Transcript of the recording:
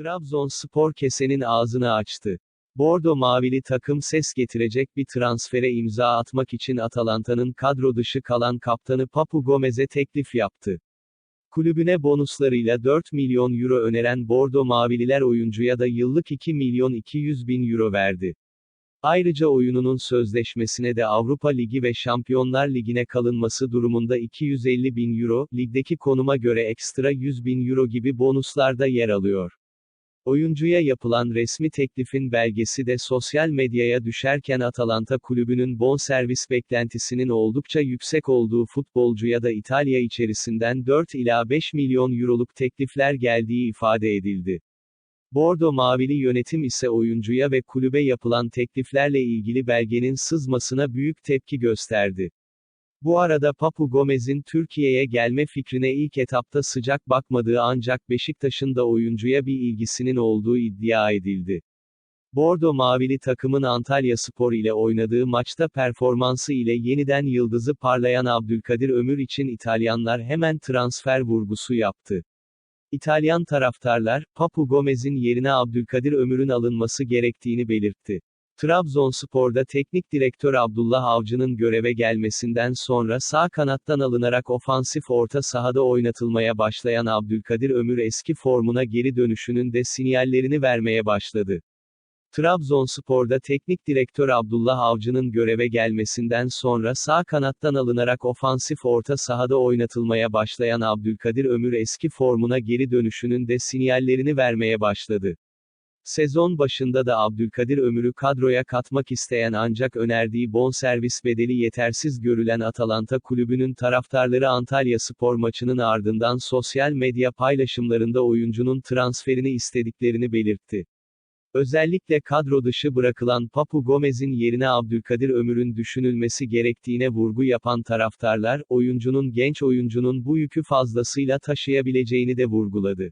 Trabzonspor kesenin ağzını açtı. Bordo mavili takım ses getirecek bir transfere imza atmak için Atalanta'nın kadro dışı kalan kaptanı Papu Gomez'e teklif yaptı. Kulübüne bonuslarıyla 4 milyon euro öneren Bordo Mavililer oyuncuya da yıllık 2 milyon 200 bin euro verdi. Ayrıca oyununun sözleşmesine de Avrupa Ligi ve Şampiyonlar Ligi'ne kalınması durumunda 250 bin euro, ligdeki konuma göre ekstra 100 bin euro gibi bonuslar da yer alıyor. Oyuncuya yapılan resmi teklifin belgesi de sosyal medyaya düşerken Atalanta kulübünün bonservis beklentisinin oldukça yüksek olduğu futbolcuya da İtalya içerisinden 4 ila 5 milyon euroluk teklifler geldiği ifade edildi. Bordo Mavili yönetim ise oyuncuya ve kulübe yapılan tekliflerle ilgili belgenin sızmasına büyük tepki gösterdi. Bu arada Papu Gomez'in Türkiye'ye gelme fikrine ilk etapta sıcak bakmadığı ancak Beşiktaş'ın da oyuncuya bir ilgisinin olduğu iddia edildi. Bordo Mavili takımın Antalya Spor ile oynadığı maçta performansı ile yeniden yıldızı parlayan Abdülkadir Ömür için İtalyanlar hemen transfer vurgusu yaptı. İtalyan taraftarlar, Papu Gomez'in yerine Abdülkadir Ömür'ün alınması gerektiğini belirtti. Trabzonspor'da teknik direktör Abdullah Avcı'nın göreve gelmesinden sonra sağ kanattan alınarak ofansif orta sahada oynatılmaya başlayan Abdülkadir Ömür eski formuna geri dönüşünün de sinyallerini vermeye başladı. Trabzonspor'da teknik direktör Abdullah Avcı'nın göreve gelmesinden sonra sağ kanattan alınarak ofansif orta sahada oynatılmaya başlayan Abdülkadir Ömür eski formuna geri dönüşünün de sinyallerini vermeye başladı. Sezon başında da Abdülkadir Ömür'ü kadroya katmak isteyen ancak önerdiği bonservis bedeli yetersiz görülen Atalanta kulübünün taraftarları Antalya spor maçının ardından sosyal medya paylaşımlarında oyuncunun transferini istediklerini belirtti. Özellikle kadro dışı bırakılan Papu Gomez'in yerine Abdülkadir Ömür'ün düşünülmesi gerektiğine vurgu yapan taraftarlar, oyuncunun genç oyuncunun bu yükü fazlasıyla taşıyabileceğini de vurguladı.